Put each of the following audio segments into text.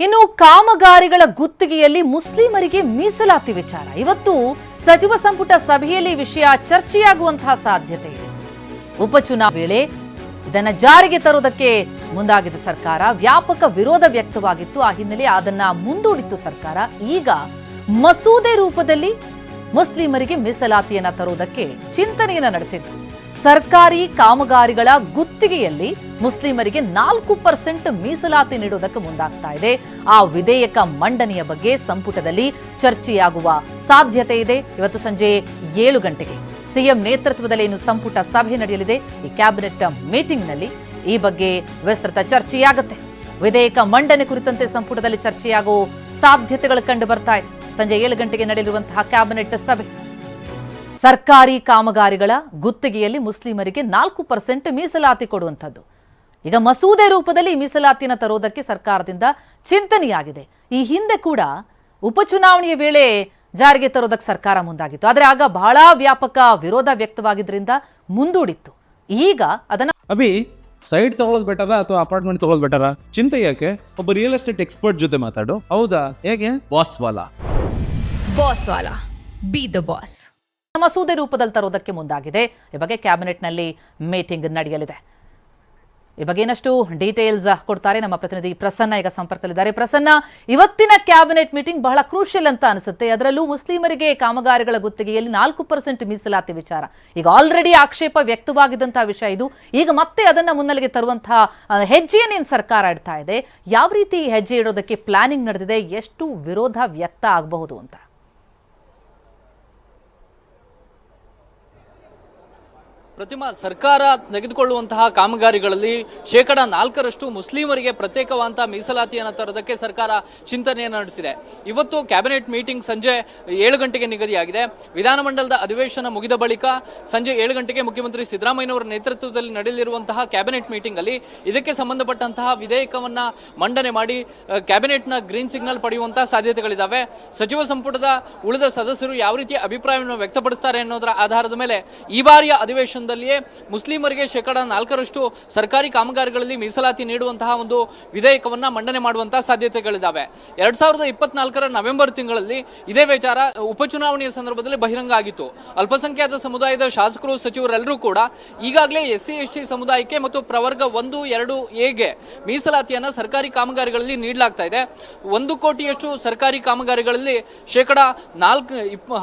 ಇನ್ನು ಕಾಮಗಾರಿಗಳ ಗುತ್ತಿಗೆಯಲ್ಲಿ ಮುಸ್ಲಿಮರಿಗೆ ಮೀಸಲಾತಿ ವಿಚಾರ. ಇವತ್ತು ಸಚಿವ ಸಂಪುಟ ಸಭೆಯಲ್ಲಿ ವಿಷಯ ಚರ್ಚೆಯಾಗುವಂತಹ ಸಾಧ್ಯತೆ ಇದೆ. ಉಪಚುನಾವಣೆ ವೇಳೆ ಇದನ್ನ ಜಾರಿಗೆ ತರುವುದಕ್ಕೆ ಮುಂದಾಗಿದ್ದ ಸರ್ಕಾರ ವ್ಯಾಪಕ ವಿರೋಧ ವ್ಯಕ್ತವಾಗಿತ್ತು. ಆ ಹಿನ್ನೆಲೆ ಅದನ್ನ ಮುಂದೂಡಿತ್ತು ಸರ್ಕಾರ. ಈಗ ಮಸೂದೆ ರೂಪದಲ್ಲಿ ಮುಸ್ಲಿಮರಿಗೆ ಮೀಸಲಾತಿಯನ್ನ ತರುವುದಕ್ಕೆ ಚಿಂತನೆಯನ್ನ ನಡೆಸಿತ್ತು ಸರ್ಕಾರಿ ಕಾಮಗಾರಿಗಳ ಗುತ್ತಿಗೆಯಲ್ಲಿ ಮುಸ್ಲಿಮರಿಗೆ ನಾಲ್ಕು ಪರ್ಸೆಂಟ್ ಮೀಸಲಾತಿ ನೀಡುವುದಕ್ಕೆ ಮುಂದಾಗ್ತಾ ಇದೆ. ಆ ವಿಧೇಯಕ ಮಂಡನೆಯ ಬಗ್ಗೆ ಸಂಪುಟದಲ್ಲಿ ಚರ್ಚೆಯಾಗುವ ಸಾಧ್ಯತೆ ಇದೆ. ಇವತ್ತು ಸಂಜೆ ಏಳು ಗಂಟೆಗೆ ಸಿಎಂ ನೇತೃತ್ವದಲ್ಲಿ ಇನ್ನು ಸಂಪುಟ ಸಭೆ ನಡೆಯಲಿದೆ. ಈ ಕ್ಯಾಬಿನೆಟ್ ಮೀಟಿಂಗ್ನಲ್ಲಿ ಈ ಬಗ್ಗೆ ವಿಸ್ತೃತ ಚರ್ಚೆಯಾಗುತ್ತೆ. ವಿಧೇಯಕ ಮಂಡನೆ ಕುರಿತಂತೆ ಸಂಪುಟದಲ್ಲಿ ಚರ್ಚೆಯಾಗುವ ಸಾಧ್ಯತೆಗಳು ಕಂಡು ಬರ್ತಾ ಇದೆ. ಸಂಜೆ ಏಳು ಗಂಟೆಗೆ ನಡೆಯಲಿರುವಂತಹ ಕ್ಯಾಬಿನೆಟ್ ಸಭೆ ಸರ್ಕಾರಿ ಕಾಮಗಾರಿಗಳ ಗುತ್ತಿಗೆಯಲ್ಲಿ ಮುಸ್ಲಿಮರಿಗೆ ನಾಲ್ಕು ಪರ್ಸೆಂಟ್ ಮೀಸಲಾತಿ ಕೊಡುವಂಥದ್ದು. ಈಗ ಮಸೂದೆ ರೂಪದಲ್ಲಿ ಮೀಸಲಾತಿನ ಮೀಸಲಾತಿಯನ್ನು ತರುವುದಕ್ಕೆ ಸರ್ಕಾರದಿಂದ ಚಿಂತನೆಯಾಗಿದೆ. ಈ ಹಿಂದೆ ಕೂಡ ಉಪಚುನಾವಣೆಯ ವೇಳೆ ಜಾರಿಗೆ ತರೋದಕ್ಕೆ ಸರ್ಕಾರ ಮುಂದಾಗಿತ್ತು. ಆದರೆ ಆಗ ಬಹಳ ವ್ಯಾಪಕ ವಿರೋಧ ವ್ಯಕ್ತವಾಗಿದ್ದರಿಂದ ಮುಂದೂಡಿತ್ತು. ಈಗ ಅದನ್ನ ಅಭಿ ಸೈಡ್ ತಗೊಳ್ಳೋದು ಬೆಟರ ಅಥವಾ ಅಪಾರ್ಟ್ಮೆಂಟ್ ತಗೊಳ್ಳೋದು ಬೆಟರ ಚಿಂತೆ ಯಾಕೆ? ಒಬ್ಬ ರಿಯಲ್ ಎಸ್ಟೇಟ್ ಎಕ್ಸ್ಪರ್ಟ್ ಜೊತೆ ಮಾತಾಡು. ಹೌದಾ? ಹೇಗೆ? ಬಾಸ್ ವಾಲಾ. ಬಾಸ್ ವಾಲಾ. ಬಿ ದ ಬಾಸ್ ಮಸೂದೆ ರೂಪದಲ್ಲಿ ತರುವುದಕ್ಕೆ ಮುಂದಾಗಿದೆ. ಈ ಬಗ್ಗೆ ಕ್ಯಾಬಿನೆಟ್ನಲ್ಲಿ ಮೀಟಿಂಗ್ ನಡೆಯಲಿದೆ. ಈ ಬಗ್ಗೆ ಏನಷ್ಟು ಡೀಟೇಲ್ಸ್ ಕೊಡ್ತಾರೆ ನಮ್ಮ ಪ್ರತಿನಿಧಿ ಪ್ರಸನ್ನ. ಈಗ ಸಂಪರ್ಕದಲ್ಲಿದ್ದಾರೆ. ಪ್ರಸನ್ನ, ಇವತ್ತಿನ ಕ್ಯಾಬಿನೆಟ್ ಮೀಟಿಂಗ್ ಬಹಳ ಕ್ರೂಷಿಯಲ್ ಅಂತ ಅನಿಸುತ್ತೆ. ಅದರಲ್ಲೂ ಮುಸ್ಲಿಮರಿಗೆ ಕಾಮಗಾರಿಗಳ ಗುತ್ತಿಗೆಯಲ್ಲಿ ನಾಲ್ಕು ಪರ್ಸೆಂಟ್ ಮೀಸಲಾತಿ ವಿಚಾರ. ಈಗ ಆಲ್ರೆಡಿ ಆಕ್ಷೇಪ ವ್ಯಕ್ತವಾಗಿದ್ದಂತಹ ವಿಷಯ ಇದು. ಈಗ ಮತ್ತೆ ಅದನ್ನ ಮುನ್ನೆಲೆಗೆ ತರುವಂತಹ ಹೆಜ್ಜೆಯನ್ನೇನು ಸರ್ಕಾರ ಇಡ್ತಾ ಇದೆ. ಯಾವ ರೀತಿ ಹೆಜ್ಜೆ ಇಡೋದಕ್ಕೆ ಪ್ಲಾನಿಂಗ್ ನಡೆದಿದೆ? ಎಷ್ಟು ವಿರೋಧ ವ್ಯಕ್ತ ಆಗಬಹುದು ಅಂತ. ಪ್ರತಿಮಾ ಸರ್ಕಾರ ತೆಗೆದುಕೊಳ್ಳುವಂತಹ ಕಾಮಗಾರಿಗಳಲ್ಲಿ ಶೇಕಡ ನಾಲ್ಕರಷ್ಟು ಮುಸ್ಲಿಮರಿಗೆ ಪ್ರತ್ಯೇಕವಾದಂತಹ ಮೀಸಲಾತಿಯನ್ನು ತರೋದಕ್ಕೆ ಸರ್ಕಾರ ಚಿಂತನೆಯನ್ನು ನಡೆಸಿದೆ. ಇವತ್ತು ಕ್ಯಾಬಿನೆಟ್ ಮೀಟಿಂಗ್ ಸಂಜೆ ಏಳು ಗಂಟೆಗೆ ನಿಗದಿಯಾಗಿದೆ. ವಿಧಾನಮಂಡಲದ ಅಧಿವೇಶನ ಮುಗಿದ ಬಳಿಕ ಸಂಜೆ ಏಳು ಗಂಟೆಗೆ ಮುಖ್ಯಮಂತ್ರಿ ಸಿದ್ದರಾಮಯ್ಯನವರ ನೇತೃತ್ವದಲ್ಲಿ ನಡೆಯಲಿರುವಂತಹ ಕ್ಯಾಬಿನೆಟ್ ಮೀಟಿಂಗ್ ಅಲ್ಲಿ ಇದಕ್ಕೆ ಸಂಬಂಧಪಟ್ಟಂತಹ ವಿಧೇಯಕವನ್ನ ಮಂಡನೆ ಮಾಡಿ ಕ್ಯಾಬಿನೆಟ್ನ ಗ್ರೀನ್ ಸಿಗ್ನಲ್ ಪಡೆಯುವಂತಹ ಸಾಧ್ಯತೆಗಳಿದ್ದಾವೆ ಸಚಿವ ಸಂಪುಟದ ಉಳಿದ ಸದಸ್ಯರು ಯಾವ ರೀತಿಯ ಅಭಿಪ್ರಾಯವನ್ನು ವ್ಯಕ್ತಪಡಿಸ್ತಾರೆ ಅನ್ನೋದರ ಆಧಾರದ ಮೇಲೆ ಈ ಬಾರಿಯ ಅಧಿವೇಶನದಲ್ಲಿಯೇ ಮುಸ್ಲಿಮರಿಗೆ ಶೇಕಡ ನಾಲ್ಕರಷ್ಟು ಸರ್ಕಾರಿ ಕಾಮಗಾರಿಗಳಲ್ಲಿ ಮೀಸಲಾತಿ ನೀಡುವಂತಹ ಒಂದು ವಿಧೇಯಕವನ್ನ ಮಂಡನೆ ಮಾಡುವಂತಹ ಸಾಧ್ಯತೆಗಳಿದ್ದಾವೆ. ಎರಡ್ ಸಾವಿರದ ಇಪ್ಪತ್ನಾಲ್ಕರ ನವೆಂಬರ್ ತಿಂಗಳಲ್ಲಿ ಇದೇ ವಿಚಾರ ಉಪಚುನಾವಣೆಯ ಸಂದರ್ಭದಲ್ಲಿ ಬಹಿರಂಗ ಆಗಿತ್ತು. ಅಲ್ಪಸಂಖ್ಯಾತ ಸಮುದಾಯದ ಶಾಸಕರು, ಸಚಿವರೆಲ್ಲರೂ ಕೂಡ ಈಗಾಗಲೇ ಎಸ್ ಸಿ ಎಸ್ ಟಿ ಸಮುದಾಯಕ್ಕೆ ಮತ್ತು ಪ್ರವರ್ಗ ಒಂದು, ಎರಡು, ಎಗೆ ಮೀಸಲಾತಿಯನ್ನ ಸರ್ಕಾರಿ ಕಾಮಗಾರಿಗಳಲ್ಲಿ ನೀಡಲಾಗ್ತಾ ಇದೆ. ಒಂದು ಕೋಟಿಯಷ್ಟು ಸರ್ಕಾರಿ ಕಾಮಗಾರಿಗಳಲ್ಲಿ ಶೇಕಡ ನಾಲ್ಕು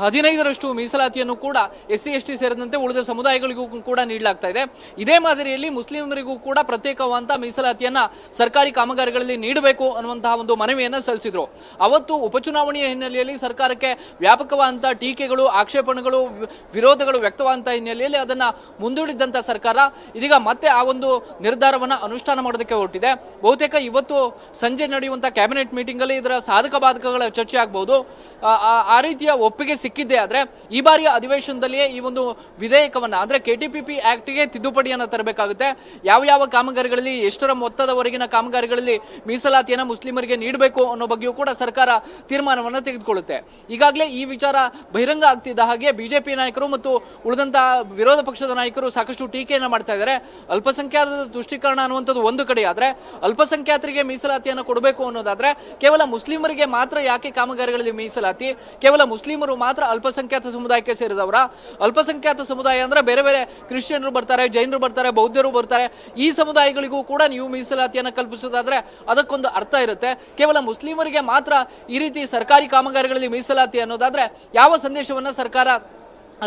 ಹದಿನೈದರಷ್ಟು ಮೀಸಲಾತಿಯನ್ನು ಕೂಡ ಎಸ್ ಸಿ ಎಸ್ ಟಿ ಸೇರಿದಂತೆ ಉಳಿದ ಸಮುದಾಯಗಳಿಗೂ ಕೂಡ ನೀಡಲಾಗ್ತಾ ಇದೆ. ಇದೇ ಮಾದರಿಯಲ್ಲಿ ಮುಸ್ಲಿಮರಿಗೂ ಕೂಡ ಪ್ರತ್ಯೇಕವಾದಂತಹ ಮೀಸಲಾತಿಯನ್ನ ಸರ್ಕಾರಿ ಕಾಮಗಾರಿಗಳಲ್ಲಿ ನೀಡಬೇಕು ಅನ್ನುವಂತಹ ಒಂದು ಮನವಿಯನ್ನ ಸಲ್ಲಿಸಿದ್ರು. ಅವತ್ತು ಉಪಚುನಾವಣೆಯ ಹಿನ್ನೆಲೆಯಲ್ಲಿ ಸರ್ಕಾರಕ್ಕೆ ವ್ಯಾಪಕವಾದಂತಹ ಟೀಕೆಗಳು, ಆಕ್ಷೇಪಣೆಗಳು, ವಿರೋಧಗಳು ವ್ಯಕ್ತವಾದಂತಹ ಹಿನ್ನೆಲೆಯಲ್ಲಿ ಅದನ್ನ ಮುಂದೂಡಿದ್ದಂತ ಸರ್ಕಾರ ಇದೀಗ ಮತ್ತೆ ಆ ಒಂದು ನಿರ್ಧಾರವನ್ನ ಅನುಷ್ಠಾನ ಮಾಡೋದಕ್ಕೆ ಹೊರಟಿದೆ. ಬಹುತೇಕ ಇವತ್ತು ಸಂಜೆ ನಡೆಯುವಂತಹ ಕ್ಯಾಬಿನೆಟ್ ಮೀಟಿಂಗ್ ಅಲ್ಲಿ ಇದರ ಸಾಧಕ ಬಾಧಕಗಳ ಚರ್ಚೆ ಆಗಬಹುದು ಆ- ರೀತಿಯ ಒಪ್ಪಿಗೆ ಸಿಕ್ಕಿದ್ದೇ ಆದ್ರೆ ಈ ಬಾರಿಯ ಅಧಿವೇಶನದಲ್ಲಿಯೇ ಈ ಒಂದು ವಿಧೇಯಕವನ್ನ ಅಂದ್ರೆ ಕೆಟಿಪಿಪಿ ಆಕ್ಟ್ಗೆ ತಿದ್ದುಪಡಿಯನ್ನು ತರಬೇಕಾಗುತ್ತೆ. ಯಾವ ಯಾವ ಕಾಮಗಾರಿಗಳಲ್ಲಿ, ಎಷ್ಟರ ಮೊತ್ತದವರೆಗಿನ ಕಾಮಗಾರಿಗಳಲ್ಲಿ ಮೀಸಲಾತಿಯನ್ನು ಮುಸ್ಲಿಮರಿಗೆ ನೀಡಬೇಕು ಅನ್ನೋ ಬಗ್ಗೆಯೂ ಕೂಡ ಸರ್ಕಾರ ತೀರ್ಮಾನವನ್ನು ತೆಗೆದುಕೊಳ್ಳುತ್ತೆ. ಈಗಾಗಲೇ ಈ ವಿಚಾರ ಬಹಿರಂಗ ಆಗ್ತಿದ್ದ ಹಾಗೆ ಬಿಜೆಪಿ ನಾಯಕರು ಮತ್ತು ಉಳಿದಂತಹ ವಿರೋಧ ಪಕ್ಷದ ನಾಯಕರು ಸಾಕಷ್ಟು ಟೀಕೆಯನ್ನು ಮಾಡ್ತಾ ಇದ್ದಾರೆ. ಅಲ್ಪಸಂಖ್ಯಾತ ತುಷ್ಟೀಕರಣ ಅನ್ನುವಂಥದ್ದು ಒಂದು ಕಡೆ ಆದರೆ, ಅಲ್ಪಸಂಖ್ಯಾತರಿಗೆ ಮೀಸಲಾತಿಯನ್ನು ಕೊಡಬೇಕು ಅನ್ನೋದಾದ್ರೆ, ಕೇವಲ ಮುಸ್ಲಿಮರಿಗೆ ಮಾತ್ರ ಯಾಕೆ ಕಾಮಗಾರಿಗಳಲ್ಲಿ ಮೀಸಲಾತಿ? ಕೇವಲ ಮುಸ್ಲಿಮರು ಮಾತ್ರ ಅಲ್ಪಸಂಖ್ಯಾತ ಸಮುದಾಯಕ್ಕೆ ಸೇರಿದವರ? ಅಲ್ಪಸಂಖ್ಯಾತ ಸಮುದಾಯ ಅಂದ್ರೆ ಬೇರೆ ಬೇರೆ ಕ್ರಿಶ್ಚಿಯನ್ರು ಬರ್ತಾರೆ, ಜೈನರು ಬರ್ತಾರೆ, ಬೌದ್ಧರು ಬರ್ತಾರೆ. ಈ ಸಮುದಾಯಗಳಿಗೂ ಕೂಡ ನೀವು ಮೀಸಲಾತಿಯನ್ನು ಕಲ್ಪಿಸೋದಾದ್ರೆ ಅದಕ್ಕೊಂದು ಅರ್ಥ ಇರುತ್ತೆ. ಕೇವಲ ಮುಸ್ಲಿಮರಿಗೆ ಮಾತ್ರ ಈ ರೀತಿ ಸರ್ಕಾರಿ ಕಾಮಗಾರಿಗಳಲ್ಲಿ ಮೀಸಲಾತಿ ಅನ್ನೋದಾದ್ರೆ ಯಾವ ಸಂದೇಶವನ್ನು ಸರ್ಕಾರ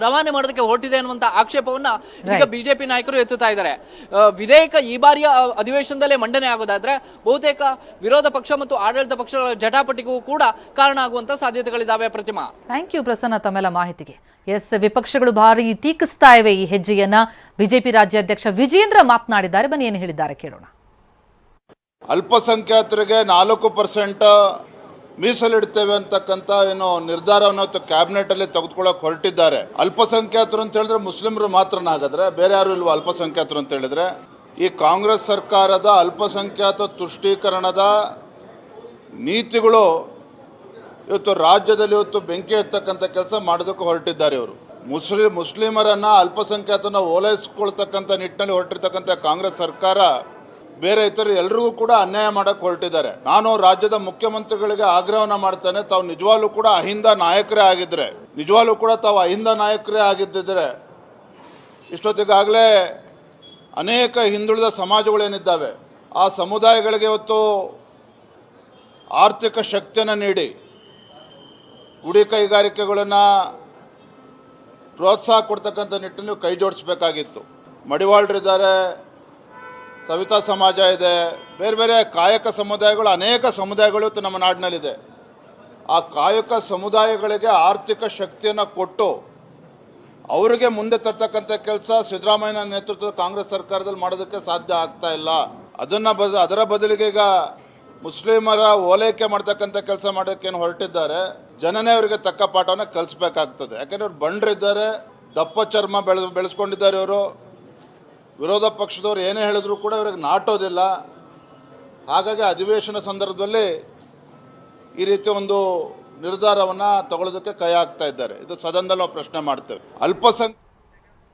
ರವಾನೆ ಮಾಡೋದಕ್ಕೆ ಹೊರಟಿದೆ ಅನ್ನುವಂತ ಆಕ್ಷೇಪವನ್ನ ಈಗ ಬಿಜೆಪಿ ನಾಯಕರು ಎತ್ತುತ್ತಾ ಇದ್ದಾರೆ. ವಿಧೇಯಕ ಈ ಬಾರಿಯ ಅಧಿವೇಶನದಲ್ಲೇ ಮಂಡನೆ ಆಗೋದಾದ್ರೆ ಬಹುತೇಕ ವಿರೋಧ ಪಕ್ಷ ಮತ್ತು ಆಡಳಿತ ಪಕ್ಷಗಳ ಜಟಾಪಟಿಗೂ ಕೂಡ ಕಾರಣ ಆಗುವಂತ ಸಾಧ್ಯತೆಗಳಿದಾವೆ ಪ್ರತಿಮಾ. ಥ್ಯಾಂಕ್ ಯು ಪ್ರಸನ್ನ ತಮ್ಮೆಲ್ಲ ಮಾಹಿತಿಗೆ. ಎಸ್ ವಿಪಕ್ಷಗಳು ಭಾರಿ ಟೀಕಿಸ್ತಾ ಇವೆ ಈ ಹೆಜ್ಜೆಯನ್ನ. ಬಿಜೆಪಿ ರಾಜ್ಯಾಧ್ಯಕ್ಷ ವಿಜೇಂದ್ರ ಮಾತನಾಡಿದ್ದಾರೆ. ಬನ್ನಿ ಏನು ಹೇಳಿದ್ದಾರೆ ಕೇಳೋಣ. ಅಲ್ಪಸಂಖ್ಯಾತರಿಗೆ ನಾಲ್ಕು ಪರ್ಸೆಂಟ್ ಮೀಸಲಿಡ್ತೇವೆ ಅಂತಕ್ಕಂಥ ಏನು ನಿರ್ಧಾರವನ್ನು ಇವತ್ತು ಕ್ಯಾಬಿನೆಟ್ ಅಲ್ಲಿ ತೆಗೆದುಕೊಳ್ಳೋಕೆ ಹೊರಟಿದ್ದಾರೆ. ಅಲ್ಪಸಂಖ್ಯಾತರು ಅಂತ ಹೇಳಿದ್ರೆ ಮುಸ್ಲಿಮರು ಮಾತ್ರನ ಹಾಗಾದ್ರೆ ಬೇರೆ ಯಾರು ಇಲ್ವಾ ಅಲ್ಪಸಂಖ್ಯಾತರು ಅಂತ ಹೇಳಿದ್ರೆ? ಈ ಕಾಂಗ್ರೆಸ್ ಸರ್ಕಾರದ ಅಲ್ಪಸಂಖ್ಯಾತ ತುಷ್ಟೀಕರಣದ ನೀತಿಗಳು ಇವತ್ತು ರಾಜ್ಯದಲ್ಲಿ ಇವತ್ತು ಬೆಂಕಿ ಎತ್ತಕ್ಕಂಥ ಕೆಲಸ ಮಾಡೋದಕ್ಕೆ ಹೊರಟಿದ್ದಾರೆ ಇವರು. ಮುಸ್ಲಿಂ, ಮುಸ್ಲಿಮರನ್ನ ಅಲ್ಪಸಂಖ್ಯಾತನ ಓಲೈಸ್ಕೊಳ್ತಕ್ಕಂಥ ನಿಟ್ಟಿನಲ್ಲಿ ಹೊರಟಿರ್ತಕ್ಕಂಥ ಕಾಂಗ್ರೆಸ್ ಸರ್ಕಾರ ಬೇರೆ ಇತರ ಎಲ್ರಿಗೂ ಕೂಡ ಅನ್ಯಾಯ ಮಾಡಕ್ ಹೊರಟಿದ್ದಾರೆ. ನಾನು ರಾಜ್ಯದ ಮುಖ್ಯಮಂತ್ರಿಗಳಿಗೆ ಆಗ್ರಹವನ್ನ ಮಾಡ್ತೇನೆ. ತಾವು ನಿಜವಾಗ್ಲೂ ಕೂಡ ಅಹಿಂದ ನಾಯಕರೇ ಆಗಿದ್ರೆ, ನಿಜವಾಗ್ಲೂ ಕೂಡ ತಾವು ಅಹಿಂದ ನಾಯಕರೇ ಆಗಿದ್ದಿದ್ರೆ, ಇಷ್ಟೊತ್ತಿಗಾಗಲೇ ಅನೇಕ ಹಿಂದುಳಿದ ಸಮಾಜಗಳೇನಿದ್ದಾವೆ, ಆ ಸಮುದಾಯಗಳಿಗೆ ಇವತ್ತು ಆರ್ಥಿಕ ಶಕ್ತಿಯನ್ನು ನೀಡಿ, ಗುಡಿ ಕೈಗಾರಿಕೆಗಳನ್ನು ಪ್ರೋತ್ಸಾಹ ಕೊಡ್ತಕ್ಕಂಥ ನಿಟ್ಟಿನಲ್ಲಿ ಕೈ ಜೋಡಿಸ್ಬೇಕಾಗಿತ್ತು. ಮಡಿವಾಳರಿದ್ದಾರೆ ಸವಿತಾ ಸಮಾಜ ಇದೆ. ಬೇರೆ ಬೇರೆ ಕಾಯಕ ಸಮುದಾಯಗಳು, ಅನೇಕ ಸಮುದಾಯಗಳು ನಮ್ಮ ನಾಡಿನಲ್ಲಿದೆ. ಆ ಕಾಯಕ ಸಮುದಾಯಗಳಿಗೆ ಆರ್ಥಿಕ ಶಕ್ತಿಯನ್ನು ಕೊಟ್ಟು ಅವರಿಗೆ ಮುಂದೆ ತರ್ತಕ್ಕಂಥ ಕೆಲಸ ಸಿದ್ದರಾಮಯ್ಯನ ನೇತೃತ್ವದ ಕಾಂಗ್ರೆಸ್ ಸರ್ಕಾರದಲ್ಲಿ ಮಾಡೋದಕ್ಕೆ ಸಾಧ್ಯ ಆಗ್ತಾ ಇಲ್ಲ. ಅದನ್ನು ಬದ, ಅದರ ಬದಲಿಗೆ ಈಗ ಮುಸ್ಲಿಮರ ಓಲೈಕೆ ಮಾಡ್ತಕ್ಕಂಥ ಕೆಲಸ ಮಾಡೋಕ್ಕೇನು ಹೊರಟಿದ್ದಾರೆ. ಜನನೇ ಅವರಿಗೆ ತಕ್ಕ ಪಾಠವನ್ನು ಕಲಿಸ್ಬೇಕಾಗ್ತದೆ. ಯಾಕೆಂದ್ರೆ ಅವ್ರು ಬಂಡ್ರಿದ್ದಾರೆ, ದಪ್ಪ ಚರ್ಮ ಬೆಳೆ ಬೆಳೆಸ್ಕೊಂಡಿದ್ದಾರೆ ಇವರು. ವಿರೋಧ ಪಕ್ಷದವ್ರು ಏನೇ ಹೇಳಿದ್ರು ಕೂಡ ಇವ್ರಿಗೆ ನಾಟೋದಿಲ್ಲ. ಹಾಗಾಗಿ ಅಧಿವೇಶನ ಸಂದರ್ಭದಲ್ಲಿ ಈ ರೀತಿ ಒಂದು ನಿರ್ಧಾರವನ್ನ ತಗೊಳ್ಳೋದಕ್ಕೆ ಕೈ ಹಾಕ್ತಾ ಇದ್ದಾರೆ. ಇದು ಸದನದಲ್ಲಿ ನಾವು ಪ್ರಶ್ನೆ ಮಾಡ್ತೇವೆ. ಅಲ್ಪಸಂಖ್ಯ